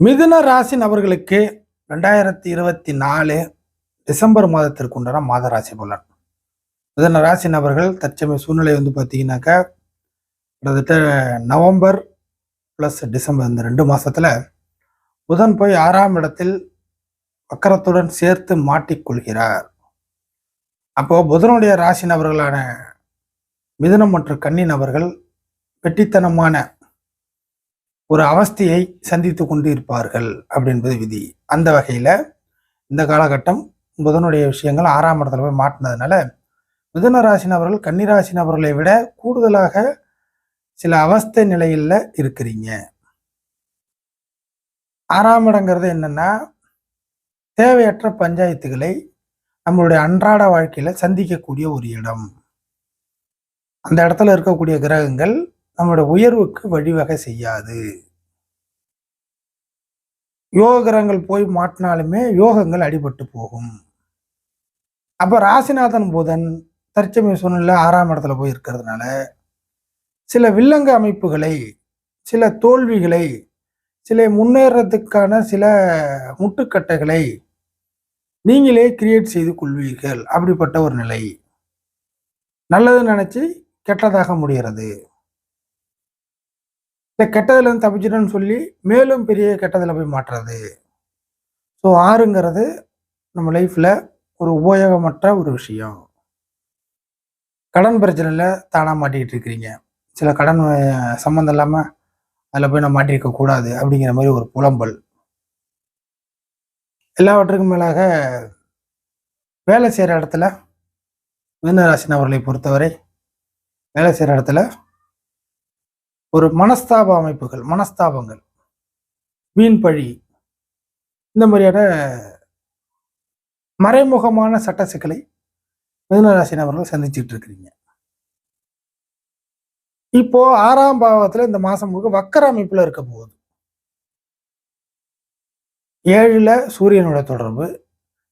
மிதுன ராசி நபர்களுக்கு ரெண்டாயிரத்தி இருபத்தி நாலு டிசம்பர் மாதத்திற்கு உண்டான மாத ராசி பலன். மிதுன ராசி நபர்கள் தற்சமய சூழ்நிலை வந்து பார்த்தீங்கன்னாக்கா கிட்டத்தட்ட நவம்பர் ப்ளஸ் டிசம்பர் இந்த ரெண்டு மாதத்தில் புதன் போய் ஆறாம் இடத்தில் வக்கரத்துடன் சேர்த்து மாட்டிக்கொள்கிறார். அப்போது புதனுடைய ராசி நபர்களான மிதுனம் மற்றும் கன்னி நபர்கள் வெட்டித்தனமான ஒரு அவஸ்தையை சந்தித்து கொண்டு இருப்பார்கள் அப்படின்பது விதி. அந்த வகையில் இந்த காலகட்டம் புதனுடைய விஷயங்கள் ஆறாம் இடத்துல போய் மாட்டினதுனால மிதுன ராசி நபர்கள் கன்னிராசி நபர்களை விட கூடுதலாக சில அவஸ்தை நிலையில் இருக்கிறீங்க. ஆறாம் இடங்கிறது என்னென்னா தேவையற்ற பஞ்சாயத்துகளை நம்மளுடைய அன்றாட வாழ்க்கையில் சந்திக்கக்கூடிய ஒரு இடம். அந்த இடத்துல இருக்கக்கூடிய கிரகங்கள் நம்மளோட உயர்வுக்கு வழிவகை செய்யாது. யோக போய் மாட்டினாலுமே யோகங்கள் அடிபட்டு போகும். அப்போ ராசிநாதன் புதன் தற்சமய சூழ்நிலை ஆறாம் இடத்துல போய் இருக்கிறதுனால சில வில்லங்க அமைப்புகளை சில தோல்விகளை சில முன்னேறத்துக்கான சில முட்டுக்கட்டைகளை நீங்களே கிரியேட் செய்து கொள்வீர்கள். அப்படிப்பட்ட ஒரு நிலை. நல்லது நினச்சி கெட்டதாக முடிகிறது. இந்த கெட்டதுலேருந்து தப்பிச்சிட்டோன்னு சொல்லி மேலும் பெரிய கெட்டதில் போய் மாற்றுறது ஸோ ஆறுங்கிறது நம்ம லைஃப்பில் ஒரு உபயோகமற்ற ஒரு விஷயம். கடன் பிரச்சனையில் தானாக மாட்டிக்கிட்டு இருக்கிறீங்க. சில கடன் சம்மந்தம் இல்லாமல் அதில் போய் நான் மாட்டிருக்க கூடாது அப்படிங்கிற மாதிரி ஒரு புலம்பல். எல்லாவற்றுக்கும் மேலாக வேலை செய்கிற இடத்துல மீனராசினவர்களை பொறுத்தவரை வேலை செய்கிற இடத்துல ஒரு மனஸ்தாப அமைப்புகள் மனஸ்தாபங்கள். வீண் பழி. இந்த மாதிரியான மறைமுகமான சட்ட சிக்கலை மிதுனராசி நபர்கள் சந்திச்சுட்டு இருக்கிறீங்க. இப்போ ஆறாம் பாவத்துல இந்த மாசம் முழுக்க வக்கர அமைப்புல இருக்க போகுது. ஏழுல சூரியனோட தொடர்பு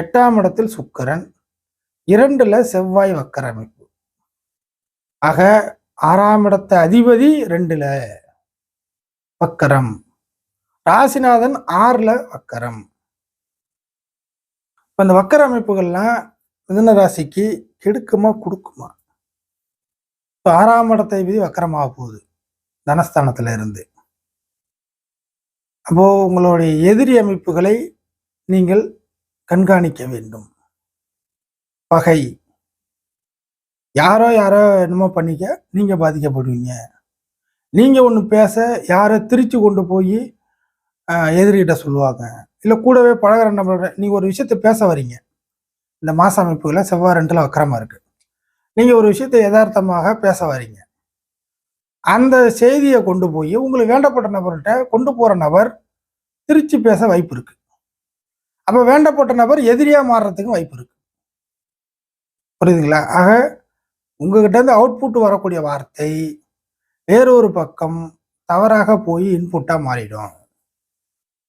எட்டாம் இடத்தில் சுக்கரன் இரண்டுல செவ்வாய் வக்கர அமைப்பு. ஆக ஆறாம் இடத்த அதிபதி ரெண்டுல வக்கரம். ராசிநாதன் ஆறுல வக்கரம். இப்போ இந்த வக்கர அமைப்புகள்லாம் மிதன ராசிக்கு கெடுக்குமா கொடுக்குமா? இப்போ ஆறாம் இடத்தை விதி வக்கரமாக போகுது தனஸ்தானத்துல இருந்து. அப்போ உங்களுடைய எதிரி அமைப்புகளை நீங்கள் கண்காணிக்க வேண்டும். பகை. யாரோ யாரோ என்னமோ பண்ணிக்க நீங்கள் பாதிக்கப்படுவீங்க. நீங்கள் ஒன்று பேச யாரை திரிச்சு கொண்டு போய் எதிரிகிட்ட சொல்லுவாங்க. இல்லை கூடவே பழகுற நம்மளோட நீங்கள் ஒரு விஷயத்த பேச வரீங்க இந்த மாச அமைப்புகளை செவ்வாய் ரெண்டில் வக்கரமா இருக்குது நீங்கள் ஒரு விஷயத்தை யதார்த்தமாக பேச வரீங்க அந்த செய்தியை கொண்டு போய் உங்களுக்கு வேண்டப்பட்ட நபர்கிட்ட கொண்டு போகிற நபர் திருச்சி பேச வாய்ப்பு இருக்குது அப்போ வேண்டப்பட்ட நபர் எதிரியாக மாறுறதுக்கும் வாய்ப்பு இருக்குது புரியுதுங்களா? ஆக உங்ககிட்ட இருந்து அவுட்புட் வரக்கூடிய வார்த்தை வேறொரு பக்கம் தவறாக போய் இன்புட்டாக மாறிடும்.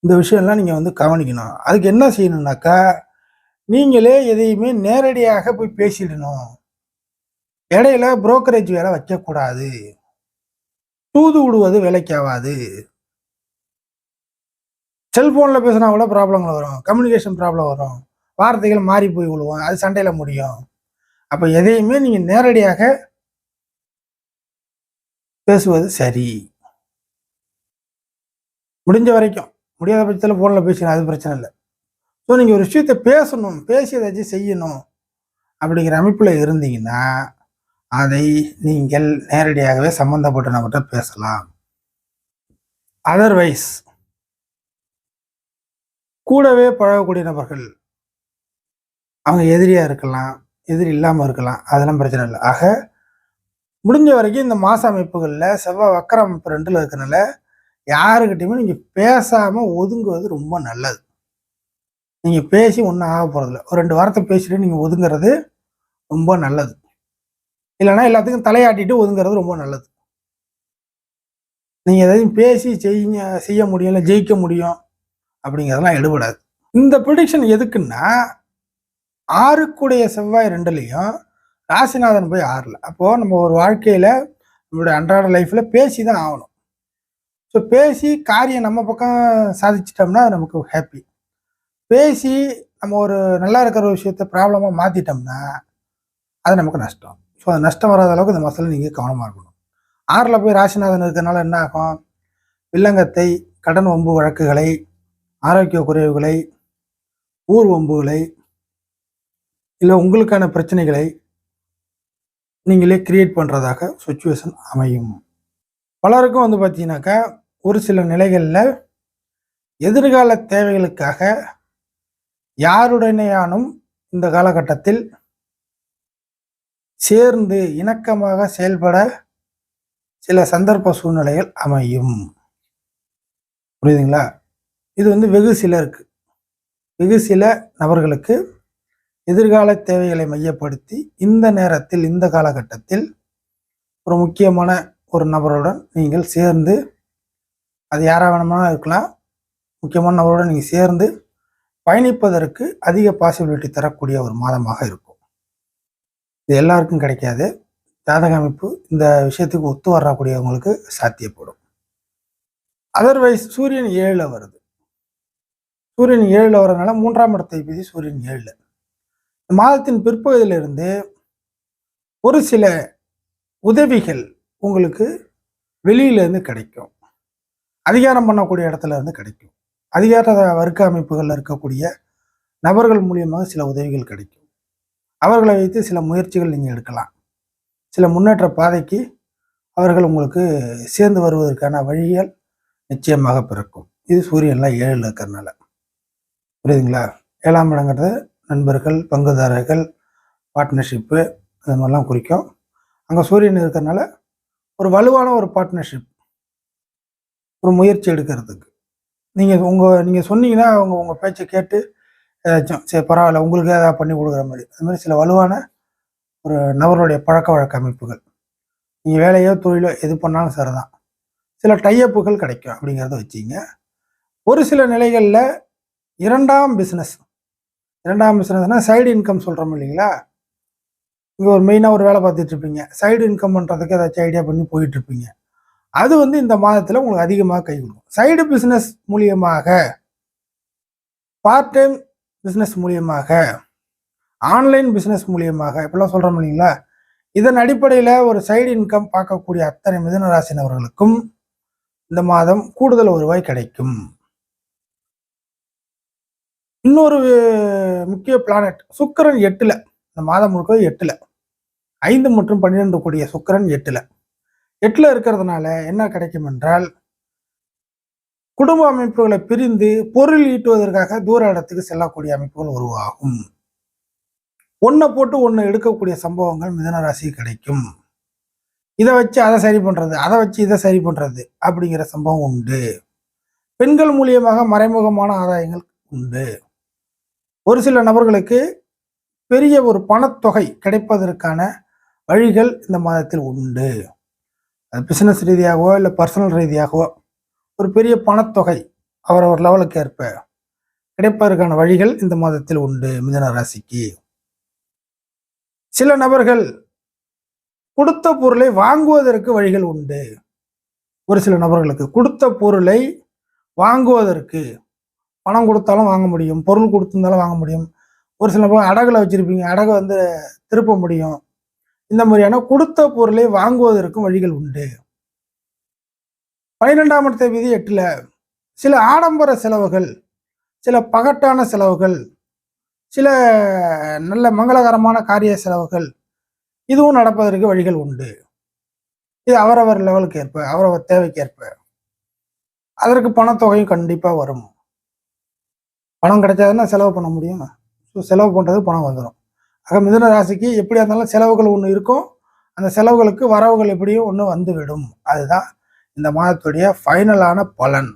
இந்த விஷயம்லாம் நீங்கள் வந்து கவனிக்கணும். அதுக்கு என்ன செய்யணும்னாக்கா நீங்களே எதையுமே நேரடியாக போய் பேசிடணும். இடையில புரோக்கரேஜ் வேலை வைக்கக்கூடாது. தூது விடுவது வேலைக்கு ஆகாது செல்போனில் பேசினா கூட ப்ராப்ளங்கள் வரும். கம்யூனிகேஷன் ப்ராப்ளம் வரும். வார்த்தைகள் மாறி போய் விழுவோம். அது சண்டையில் முடியும். அப்போ எதையுமே நீங்கள் நேரடியாக பேசுவது சரி. முடிஞ்ச வரைக்கும் முடியாத பட்சத்தில் ஃபோனில் பேசணும் அது பிரச்சனை இல்லை. ஸோ நீங்கள் ஒரு விஷயத்தை பேசணும் பேசி ஏதாச்சும் செய்யணும் அப்படிங்கிற அமைப்பில் இருந்தீங்கன்னா அதை நீங்கள் நேரடியாகவே சம்மந்தப்பட்ட நபர்கிட்ட பேசலாம். அதர்வைஸ் கூடவே பழகக்கூடிய நபர்கள் அவங்க எதிரியாக இருக்கலாம். எதிர் இல்லாமல் இருக்கலாம். அதெல்லாம் பிரச்சனை இல்லை. ஆக முடிஞ்ச வரைக்கும் இந்த மாச அமைப்புகளில் செவ்வாய் வக்கர அமைப்பு ரெண்டில் இருக்கிறனால யாருக்கிட்டையுமே நீங்கள் பேசாமல் ஒதுங்குவது ரொம்ப நல்லது. நீங்கள் பேசி ஒன்றும் ஆக போகிறதில்ல ஒரு ரெண்டு வாரத்தை பேசிட்டு நீங்கள் ஒதுங்குறது ரொம்ப நல்லது. இல்லைன்னா எல்லாத்துக்கும் தலையாட்டிட்டு ஒதுங்குறது ரொம்ப நல்லது. நீங்கள் எதையும் பேசி செய்ய செய்ய முடியும் இல்லை ஜெயிக்க முடியும் அப்படிங்கிறதெல்லாம் எடுபடாது. இந்த ப்ரொடிக்ஷன் எதுக்குன்னா ஆறுக்குடைய செவ்வாய் ரெண்டுலேயும் ராசிநாதன் போய் ஆறில். அப்போது நம்ம ஒரு வாழ்க்கையில் நம்மளுடைய அன்றாட லைஃப்பில் பேசி தான் ஆகணும். ஸோ பேசி காரியம் நம்ம பக்கம் சாதிச்சிட்டோம்னா அது நமக்கு ஹாப்பி பேசி நம்ம ஒரு நல்லா இருக்கிற ஒரு விஷயத்த ப்ராப்ளமாக மாற்றிட்டோம்னா அது நமக்கு நஷ்டம். ஸோ அது நஷ்டம் வராத அளவுக்கு இந்த மாதத்தில் நீங்கள் கவனமாக இருக்கணும். ஆறில் போய் ராசிநாதன் இருக்கிறனால என்ன ஆகும்? வில்லங்கத்தை கடன் வம்பு வழக்குகளை ஆரோக்கிய குறைவுகளை ஊர் ஒம்புகளை இல்லை உங்களுக்கான பிரச்சனைகளை நீங்களே கிரியேட் பண்ணுறதாக சுச்சுவேஷன் அமையும். பலருக்கும் வந்து பார்த்தீங்கன்னாக்கா ஒரு சில நிலைகளில் எதிர்கால தேவைகளுக்காக யாருடனேயானும் இந்த காலகட்டத்தில் சேர்ந்து இணக்கமாக செயல்பட சில சந்தர்ப்ப சூழ்நிலைகள் அமையும். புரியுதுங்களா? இது வந்து வெகு சிலருக்கு வெகு சில நபர்களுக்கு எதிர்கால தேவைகளை மையப்படுத்தி இந்த நேரத்தில் இந்த காலகட்டத்தில் ஒரு முக்கியமான ஒரு நபருடன் நீங்கள் சேர்ந்து அது யாராக வேணுமானா இருக்கலாம் முக்கியமான நபருடன் நீங்கள் சேர்ந்து பயணிப்பதற்கு அதிக பாசிபிலிட்டி தரக்கூடிய ஒரு மாதமாக இருக்கும். இது எல்லாருக்கும் கிடைக்காது. ஜாதக அமைப்பு இந்த விஷயத்துக்கு ஒத்து வரக்கூடியவங்களுக்கு சாத்தியப்படும். அதர்வைஸ் சூரியன் ஏழில் வருது. சூரியன் ஏழில் வரதுனால மூன்றாம் இடத்தை பற்றி சூரியன் ஏழில். மாதத்தின் பிற்பகுதியிலிருந்து ஒரு சில உதவிகள் உங்களுக்கு வெளியிலேருந்து கிடைக்கும். அதிகாரம் பண்ணக்கூடிய இடத்துல இருந்து கிடைக்கும். அதிகார வர்க்க அமைப்புகளில் இருக்கக்கூடிய நபர்கள் மூலியமாக சில உதவிகள் கிடைக்கும். அவர்களை வைத்து சில முயற்சிகள் நீங்கள் எடுக்கலாம். சில முன்னேற்ற பாதைக்கு அவர்கள் உங்களுக்கு சேர்ந்து வருவதற்கான வழிகள் நிச்சயமாக பிறக்கும். இது சூரியன்லாம் ஏழில் இருக்கிறதுனால. புரியுதுங்களா? ஏழாம் இடங்கிறது நண்பர்கள் பங்குதாரர்கள் பார்ட்னர்ஷிப்பு அது மாதிரிலாம் குறிக்கும். அங்கே சூரியன் இருக்கிறதுனால ஒரு வலுவான ஒரு பார்ட்னர்ஷிப் ஒரு முயற்சி எடுக்கிறதுக்கு. நீங்கள் உங்கள் நீங்கள் சொன்னீங்கன்னா அவங்க உங்கள் பேச்சை கேட்டு ஏதாச்சும் சரி பரவாயில்ல உங்களுக்கு ஏதாவது பண்ணி கொடுக்குற மாதிரி. அது மாதிரி சில வலுவான ஒரு நபருடைய பழக்க வழக்க அமைப்புகள். நீங்கள் வேலையோ தொழிலோ எது பண்ணாலும் சரிதான். சில டையப்புகள் கிடைக்கும் அப்படிங்கிறத வச்சிங்க ஒரு சில நிலைகளில் இரண்டாம் பிஸ்னஸ் இரண்டாம் பிஸ்னஸ்னால் சைடு இன்கம் சொல்கிறோம் இல்லைங்களா? இங்கே ஒரு மெயினாக ஒரு வேலை பார்த்துட்ருப்பீங்க. சைடு இன்கம் பண்ணுறதுக்கு ஏதாச்சும் ஐடியா பண்ணி போயிட்டுருப்பீங்க அது வந்து இந்த மாதத்தில் உங்களுக்கு அதிகமாக கை கொடுக்கும். சைடு பிஸ்னஸ் மூலியமாக பார்ட் டைம் பிஸ்னஸ் மூலியமாக ஆன்லைன் பிஸ்னஸ் மூலியமாக இப்படிலாம் சொல்கிறோம் இல்லைங்களா? இதன் அடிப்படையில் ஒரு சைடு இன்கம் பார்க்கக்கூடிய அத்தனை மிதுன ராசினவர்களுக்கும் இந்த மாதம் கூடுதல் வருவாய் கிடைக்கும். இன்னொரு முக்கிய பிளானட் சுக்கிரன் எட்டுல. இந்த மாதம் முழுக்க எட்டுல. ஐந்து மற்றும் பன்னிரெண்டு கூடிய சுக்கிரன் எட்டுல. எட்டுல இருக்கிறதுனால என்ன கிடைக்கும் என்றால் குடும்ப அமைப்புகளை பிரிந்து பொருள் ஈட்டுவதற்காக தூர இடத்துக்கு செல்லக்கூடிய அமைப்புகள் உருவாகும். ஒன்றை போட்டு ஒன்று எடுக்கக்கூடிய சம்பவங்கள் மிதன ராசி கிடைக்கும். இதை வச்சு அதை சரி பண்ணுறது அதை வச்சு இதை சரி பண்ணுறது அப்படிங்கிற சம்பவம் உண்டு. பெண்கள் மூலியமாக மறைமுகமான ஆதாயங்கள் உண்டு. ஒரு சில நபர்களுக்கு பெரிய ஒரு பணத்தொகை கிடைப்பதற்கான வழிகள் இந்த மாதத்தில் உண்டு. அது பிஸ்னஸ் ரீதியாகவோ இல்லை பர்சனல் ரீதியாகவோ ஒரு பெரிய பணத்தொகை அவரவர் லெவலுக்கு ஏற்ப கிடைப்பதற்கான வழிகள் இந்த மாதத்தில் உண்டு மிதன ராசிக்கு. சில நபர்கள் கொடுத்த பொருளை வாங்குவதற்கு வழிகள் உண்டு. ஒரு சில நபர்களுக்கு கொடுத்த பொருளை வாங்குவதற்கு பணம் கொடுத்தாலும் வாங்க முடியும் பொருள் கொடுத்துருந்தாலும் வாங்க முடியும். ஒரு சில பேர் அடகுல வச்சுருப்பீங்க அடகு வந்து திருப்ப முடியும். இந்த மாதிரியான கொடுத்த பொருளை வாங்குவதற்கும் வழிகள் உண்டு. பன்னிரெண்டாம் இடத்தை விதி சில ஆடம்பர செலவுகள் சில பகட்டான செலவுகள் சில நல்ல மங்களகரமான காரிய செலவுகள் இதுவும் நடப்பதற்கு வழிகள் உண்டு. இது அவரவர் லெவலுக்கு ஏற்ப அவரவர் தேவைக்கேற்ப. அதற்கு பணத்தொகையும் கண்டிப்பாக வரும். பணம் கிடைச்சாதுன்னா செலவு பண்ண முடியும். ஸோ செலவு பண்ணுறது பணம் வந்துடும் ஆக மிதுன ராசிக்கு எப்படியா இருந்தாலும் செலவுகள் ஒன்று இருக்கும். அந்த செலவுகளுக்கு வரவுகள் எப்படியும் ஒன்று வந்துவிடும். அதுதான் இந்த மாதத்துடைய ஃபைனலான பலன்.